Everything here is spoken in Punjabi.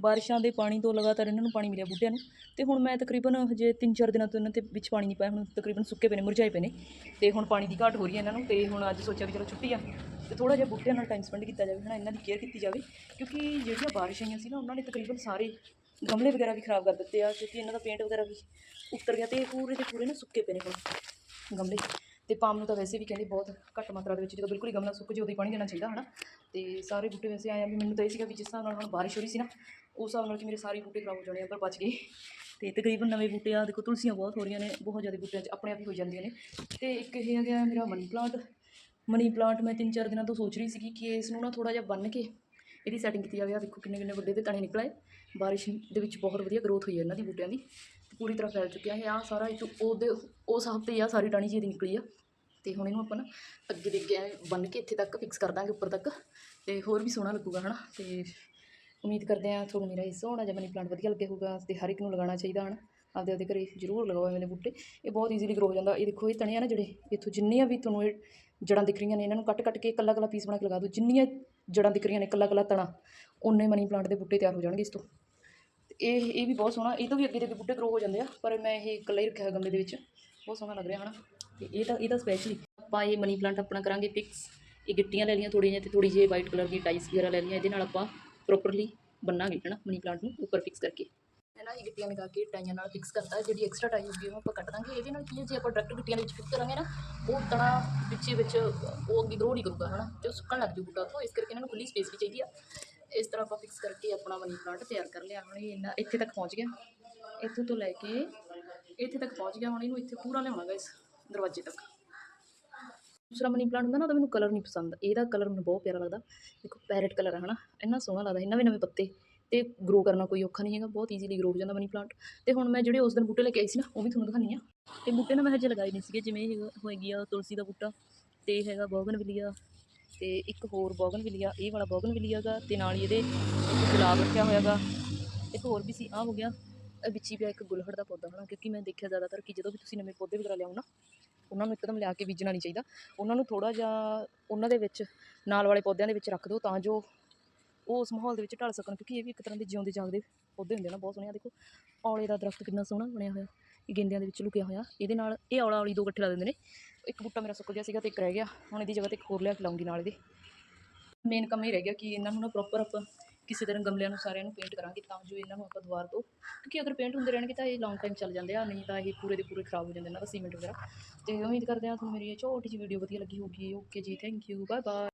ਬਾਰਿਸ਼ਾਂ ਦੇ ਪਾਣੀ ਤੋਂ ਲਗਾਤਾਰ ਇਹਨਾਂ ਨੂੰ ਪਾਣੀ ਮਿਲਿਆ ਬੂਟਿਆਂ ਨੂੰ। ਤੇ ਹੁਣ ਮੈਂ ਤਕਰੀਬਨ ਹਜੇ 3-4 ਦਿਨਾਂ ਤੋਂ ਇਹਨਾਂ ਤੇ ਵਿੱਚ ਪਾਣੀ ਨਹੀਂ ਪਾਇਆ। ਹੁਣ ਤਕਰੀਬਨ ਸੁੱਕੇ ਪਏ ਨੇ, ਮੁਰਝਾਏ ਪਏ ਨੇ। ਤੇ ਹੁਣ ਪਾਣੀ ਦੀ ਘਾਟ ਹੋ ਰਹੀ ਹੈ ਇਹਨਾਂ ਨੂੰ। ਤੇ ਹੁਣ ਅੱਜ ਸੋਚਿਆ ਵੀ ਚਲੋ ਛੁੱਟੀ ਆ। ਤੇ ਥੋੜਾ ਜਿਹਾ ਬੂਟਿਆਂ ਨਾਲ ਟਾਈਮ ਸਪੈਂਡ ਕੀਤਾ ਜਾਵੇ। ਹਨਾ, ਇਹਨਾਂ ਦੀ ਕੇਅਰ ਕੀਤੀ ਜਾਵੇ। ਕਿਉਂਕਿ ਜਿਹੜੀਆਂ ਬਾਰਿਸ਼ਾਂ ਆਈਆਂ ਸੀ ਨਾ, ਉਹਨਾਂ ਨੇ ਤਕਰੀਬਨ ਸਾਰੇ ਗਮਲੇ ਵਗੈਰਾ ਵੀ ਖਰਾਬ ਕਰ ਦਿੱਤੇ ਆ। ਕਿਉਂਕਿ ਇਹਨਾਂ ਦਾ ਪੇਂਟ ਵਗੈਰਾ ਵੀ ਉੱਤਰ ਗਿਆ ਤੇ ਪੂਰੇ ਦੇ ਪੂਰੇ ਨਾ ਸੁੱਕੇ ਪਏ ਨੇ ਹੁਣ ਗਮਲੇ। ਤੇ ਪਾਮ ਨੂੰ ਤਾਂ ਵੈਸੇ ਵੀ ਕਹਿੰਦੇ ਬਹੁਤ ਘੱਟ ਮਾਤਰਾ ਦੇ ਵਿੱਚ ਜਦੋਂ ਬਿਲਕੁਲ ਹੀ ਗਮਲਾ ਸੁੱਕ ਜੇ ਉਦੋਂ ਹੀ ਪਾਣੀ ਦੇਣਾ ਚਾਹੀਦਾ, ਹਨਾ। ਅਤੇ ਸਾਰੇ ਬੂਟੇ ਵੈਸੇ ਆਏ ਆ ਵੀ ਮੈਨੂੰ ਤਾਂ ਇਹ ਸੀਗਾ ਵੀ ਜਿਸ ਹਿਸਾਬ ਨਾਲ ਹੁਣ ਬਾਰਿਸ਼ ਹੋ ਰਹੀ ਸੀ ਨਾ, ਉਸ ਹਿਸਾਬ ਨਾਲ ਕਿ ਮੇਰੇ ਸਾਰੇ ਬੂਟੇ ਖਰਾਬ ਹੋ ਜਾਣੇ ਆ ਪਰ ਬਚ ਗਏ। ਅਤੇ ਤਕਰੀਬਨ ਨਵੇਂ ਬੂਟੇ ਆ, ਦੇਖੋ ਤੁਲਸੀਆਂ ਬਹੁਤ ਹੋ ਰਹੀਆਂ ਨੇ, ਬਹੁਤ ਜ਼ਿਆਦਾ ਬੂਟਿਆਂ 'ਚ ਆਪਣੇ ਆਪ ਹੀ ਹੋ ਜਾਂਦੀਆਂ ਨੇ। ਅਤੇ ਇੱਕ ਇਹ ਹੈਗਾ ਗਿਆ ਮੇਰਾ ਮਨੀ ਪਲਾਂਟ। ਮਨੀ ਪਲਾਂਟ ਮੈਂ ਤਿੰਨ ਚਾਰ ਦਿਨਾਂ ਤੋਂ ਸੋਚ ਰਹੀ ਸੀਗੀ ਕਿ ਇਸ ਨੂੰ ਨਾ ਥੋੜ੍ਹਾ ਜਿਹਾ ਬੰਨ ਕੇ ਇਹਦੀ ਸੈਟਿੰਗ ਕੀਤੀ ਜਾਵੇ। ਆ ਦੇਖੋ ਕਿੰਨੇ ਕਿੰਨੇ ਵੱਡੇ ਤੇ ਤਣੇ ਨਿਕਲੇ ਬਾਰਿਸ਼ ਦੇ ਵਿੱਚ ਬਹੁਤ ਵਧੀਆ ਗਰੋਥ ਹੋਈ ਹੈ ਇਹਨਾਂ ਦੀ ਬੂਟਿਆਂ ਦੀ। ਪੂਰੀ ਤਰ੍ਹਾਂ ਫੈਲ ਚੁੱਕਿਆ ਹੈ। ਆ ਸਾਰਾ ਇਹ ਤੋਂ ਉਹਦੇ ਉਸ ਹਫ਼ਤੇ ਹੀ ਆ ਸਾਰੀ ਟਾਣੀ ਜਿਹੀ ਨਿਕਲੀ ਆ। ਤੇ ਹੁਣ ਇਹਨੂੰ ਆਪਾਂ ਨਾ ਅੱਗੇ ਦੇ ਅੱਗੇ ਐਂ ਬੰਨ ਕੇ ਇੱਥੇ ਤੱਕ ਫਿਕਸ ਕਰ ਦਾਂਗੇ, ਉੱਪਰ ਤੱਕ। ਤੇ ਹੋਰ ਵੀ ਸੋਹਣਾ ਲੱਗੂਗਾ, ਹਨਾ? ਤੇ ਉਮੀਦ ਕਰਦੇ ਆ ਤੁਹਾਨੂੰ ਮੇਰਾ ਇਹ ਸੋਹਣਾ ਜਿਹਾ ਮਨੀ ਪਲਾਂਟ ਵਧੀਆ ਲੱਗਿਆ ਹੋਊਗਾ, ਤੇ ਹਰ ਇੱਕ ਨੂੰ ਲਗਾਉਣਾ ਚਾਹੀਦਾ, ਹਨ? ਆਪਦੇ ਆਪਦੇ ਘਰੇ ਜ਼ਰੂਰ ਲਗਾਓ ਐਵੇਂ ਦੇ ਬੂਟੇ। ਇਹ ਬਹੁਤ ਈਜ਼ੀਲੀ ਗਰੋ ਹੋ ਜਾਂਦਾ। ਇਹ ਦੇਖੋ, ਇਹ ਤਣੇ ਆ ਨਾ ਜਿਹੜੇ, ਇੱਥੋਂ ਜਿੰਨੀਆਂ ਵੀ ਤੁਹਾਨੂੰ ਇਹ ਜੜਾਂ ਦਿਖ ਰਹੀਆਂ ਨੇ, ਇਹਨਾਂ ਨੂੰ ਕੱਟ ਕੱਟ ਕੇ ਇਕੱਲਾ ਇਕੱਲਾ ਪੀਸ ਬਣਾ ਕੇ ਲਗਾ ਦਿਓ। ਜਿੰਨੀਆਂ ਜੜਾਂ ਦਿਖ ਰਹੀਆਂ ਨੇ, ਇਕੱਲਾ ਇਕੱਲਾ ਤਣਾ ਉਨੇ ਮਨੀ ਪਲਾਂਟ ਦੇ ਬੂਟੇ ਤਿਆਰ ਹੋ ਜਾਣਗੇ ਇਸ ਤੋਂ। ਤੇ ਇਹ ਇਹ ਵੀ ਬਹੁਤ ਸੋਹਣਾ। ਇਹ ਤੋਂ ਵੀ ਅੱਗੇ ਦੇ ਬੂਟੇ ਗਰੋ ਹੋ ਜਾਂਦੇ ਆ, ਪਰ ਮੈਂ ਇਹ ਇਕੱਲਾ ਹੀ ਰੱਖਿਆ ਹੋਇਆ ਗਮਲੇ ਦੇ ਵਿੱਚ। ਬਹੁਤ ਸੋਹਣਾ ਲੱਗ ਰਿਹਾ, ਹਨਾ? ਤੇ ਇਹ ਤਾਂ ਇਹ ਤਾਂ ਸਪੈਸ਼ਲੀ ਆਪਾਂ ਇਹ ਮਨੀ ਪਲਾਂਟ ਆਪਣਾ ਕਰਾਂਗੇ ਫਿਕਸ ਇਹ ਗਿੱਟੀਆਂ ਲੈ ਲਈਆਂ ਥੋੜ੍ਹੀਆਂ ਜਿਹੀਆਂ ਤੇ ਥੋੜੀ ਜਿਹੀ ਵਾਈਟ ਕਲਰ ਦੀ ਟਾਈਸ ਵਗੈਰਾ ਲੈ ਲਈਆਂ। ਇਹਦੇ ਨਾਲ ਆਪਾਂ ਪ੍ਰੋਪਰਲੀ ਬੰਨਾਂਗੇ ਹਨਾ ਮਨੀ ਪਲਾਂਟ ਨੂੰ ਉੱਪਰ ਫਿਕਸ ਕਰਕੇ। ਹੈ ਨਾ ਇਹ ਗਿੱਟੀਆਂ ਲਗਾ ਕੇ ਟਾਈਆਂ ਨਾਲ ਫਿਕਸ ਕਰਤਾ। ਜਿਹੜੀ ਐਕਸਟਰਾ ਟਾਈ ਹੁੰਦੀ ਹੈ ਉਹ ਆਪਾਂ ਕੱਟ ਦਾਂਗੇ। ਇਹਦੇ ਨਾਲ ਕੀ ਹੈ ਜੇ ਆਪਾਂ ਡਾਇਰੈਕਟ ਗਿੱਟੀਆਂ ਦੇ ਵਿੱਚ ਫਿਕਸ ਕਰਾਂਗੇ ਨਾ, ਉਹ ਤਣਾ ਵਿੱਚੇ ਵਿੱਚ ਉਹ ਅੱਗੇ ਗਰੋ ਨਹੀਂ ਕਰੂਗਾ ਹਨਾ ਤੇ ਉਹ ਸੁੱਕਣ ਲੱਗ ਜੂ ਬੂਟਾ ਤੋਂ ਇਸ ਕਰਕੇ ਇਹਨਾਂ ਨੂੰ ਖੁੱਲੀ ਸਪੇਸ ਵੀ ਚਾਹੀਦੀ ਆ। ਇਸ ਤਰ੍ਹਾਂ ਆਪਾਂ ਫਿਕਸ ਕਰਕੇ ਆਪਣਾ ਮਨੀ ਪਲਾਂਟ ਤਿਆਰ ਕਰ ਲਿਆ। ਹੁਣ ਇਹ ਇੰਨਾ ਇੱਥੇ ਤੱਕ ਪਹੁੰਚ ਗਿਆ। ਇੱਥੋਂ ਤੋਂ ਲੈ ਕੇ ਇੱਥੇ ਤੱਕ ਪਹੁੰਚ ਗਿਆ। ਹੁਣ ਇਹਨੂੰ ਇੱਥੇ ਪੂਰਾ ਲਿਆਉਣਾ ਇਸ ਦਰਵਾਜ਼ੇ ਤੱਕ। ਦੂਸਰਾ ਮਨੀ ਪਲਾਂਟ ਹੁੰਦਾ ਨਾ, ਉਹਦਾ ਮੈਨੂੰ ਕਲਰ ਨਹੀਂ ਪਸੰਦ। ਇਹਦਾ ਕਲਰ ਮੈਨੂੰ ਬਹੁਤ ਪਿਆਰਾ ਲੱਗਦਾ। ਦੇਖੋ, ਪੈਰਟ ਕਲਰ ਹੈ ਹਨਾ? ਇੰਨਾ ਸੋਹਣਾ ਲੱਗਦਾ ਇਹ ਨਵੇਂ ਨਵੇਂ ਪੱਤੇ। ਤੇ ਗਰੋ ਕਰਨਾ ਕੋਈ ਔਖਾ ਨਹੀਂ ਹੈਗਾ, ਬਹੁਤ ਈਜ਼ੀਲੀ ਗਰੋ ਹੋ ਜਾਂਦਾ ਮਨੀ ਪਲਾਂਟ। ਤੇ ਹੁਣ ਮੈਂ ਜਿਹੜੇ ਉਸ ਦਿਨ ਬੂਟੇ ਲੈ ਕੇ ਆਈ ਸੀ ਨਾ, ਉਹ ਵੀ ਤੁਹਾਨੂੰ ਦਿਖਾਉਂਦੀ ਆ ਤੇ ਬੂਟੇ ਨਾ ਮੈਂ ਹਜੇ ਲਗਾਏ ਨਹੀਂ ਸੀਗੇ, ਜਿਵੇਂ ਇਹ ਹੋਏਗੀ ਆ ਤੁਲਸੀ ਦਾ ਬੂਟਾ, ਤੇ ਹੈਗਾ ਬੋਗਨਵਿਲੀਆ। ਤੇ ਇੱਕ ਹੋਰ ਬੋਗਨਵਿਲੀਆ, ਇਹ ਵਾਲਾ ਬੋਗਨਵਿਲੀਆ ਗਾ, ਤੇ ਨਾਲ ਹੀ ਇਹਦੇ ਇੱਕ ਗੁਲਾਬ ਰੱਖਿਆ ਹੋਇਆ ਗਾ। ਇੱਕ ਹੋਰ ਵੀ ਸੀ ਆ ਹੋ ਗਿਆ। ਵਿੱਚ ਹੀ ਪਿਆ ਇੱਕ ਗੁਲਹੜ ਦਾ ਪੌਦਾ ਹਨਾ, ਕਿਉਂਕਿ ਮੈਂ ਦੇਖਿਆ ਜ਼ਿਆਦਾਤਰ ਕਿ ਜਦੋਂ ਵੀ ਤੁਸੀਂ ਨਵੇਂ ਪੌਦੇ ਵਗੈਰਾ ਲਿਆਓ ਨਾ, ਉਹਨਾਂ ਨੂੰ ਇੱਕਦਮ ਲਿਆ ਕੇ ਬੀਜਣਾ ਨਹੀਂ ਚਾਹੀਦਾ। ਉਹਨਾਂ ਨੂੰ ਥੋੜਾ ਜਿਹਾ ਉਹਨਾਂ ਦੇ ਵਿੱਚ, ਨਾਲ ਵਾਲੇ ਪੌਦਿਆਂ ਦੇ ਵਿੱਚ ਰੱਖ ਦਿਓ ਤਾਂ ਜੋ ਉਹ ਉਸ ਮਾਹੌਲ ਦੇ ਵਿੱਚ ਢਲ ਸਕਣ, ਕਿਉਂਕਿ ਇਹ ਵੀ ਇੱਕ ਤਰ੍ਹਾਂ ਦੇ ਜਿਉਂਦੇ ਜਾਗਦੇ ਪੌਦੇ ਹੁੰਦੇ ਆ ਨਾ, ਬਹੁਤ ਸੋਹਣੇ ਆ। ਦੇਖੋ, ਔਲੇ ਦਾ ਦਰਖਤ ਕਿੰਨਾ ਸੋਹਣਾ ਬਣਿਆ ਹੋਇਆ, ਇਹ ਗੇਂਦਿਆਂ ਦੇ ਵਿੱਚ ਲੁਕਿਆ ਹੋਇਆ। ਇਹਦੇ ਨਾਲ ਇਹ ਔਲਾ ਔਲੀ ਦੋ ਇਕੱਠੇ ਲਾ ਦਿੰਦੇ ਨੇ। ਇੱਕ ਬੂਟਾ ਮੇਰਾ ਸੁੱਕ ਗਿਆ ਸੀਗਾ ਤੇ ਇੱਕ ਰਹਿ ਗਿਆ। ਹੁਣ ਇਹਦੀ ਜਗ੍ਹਾ ਤੇ ਇੱਕ ਹੋਰ ਲਿਆ ਕੇ ਲਾਉਂਗੀ ਨਾਲ ਇਹਦੇ। ਮੇਨ ਕੰਮ ਇਹ ਰਹਿ ਗਿਆ ਕਿ ਇਹਨਾਂ ਨੂੰ ਨਾ ਪ੍ਰੋਪਰ ਆਪਾਂ ਕਿਸੇ ਤਰ੍ਹਾਂ ਗਮਲਿਆਂ ਨੂੰ ਸਾਰਿਆਂ ਨੂੰ ਪੇਂਟ ਕਰਾਂਗੇ ਤਾਂ ਜੋ ਇਹਨਾਂ ਨੂੰ ਆਪਾਂ ਦੁਬਾਰ ਤੋਂ, ਕਿਉਂਕਿ ਅਗਰ ਪੇਂਟ ਹੁੰਦੇ ਰਹਿਣਗੇ ਤਾਂ ਇਹ ਲੌਂਗ ਟਾਈਮ ਚੱਲ ਜਾਂਦੇ ਆ, ਨਹੀਂ ਤਾਂ ਇਹ ਪੂਰੇ ਦੇ ਪੂਰੇ ਖਰਾਬ ਹੋ ਜਾਂਦੇ ਇਹਨਾਂ ਦਾ ਸੀਮੈਂਟ ਵਗੈਰਾ। ਅਤੇ ਉਮੀਦ ਕਰਦੇ ਹਾਂ ਤੁਹਾਨੂੰ ਮੇਰੀ ਇਹ ਛੋਟੀ ਜਿਹੀ ਵੀਡੀਓ ਵਧੀਆ ਲੱਗੀ ਹੋਊਗੀ। ਓਕੇ ਜੀ ਥੈਂਕ ਯੂ ਬਾਏ ਬਾਏ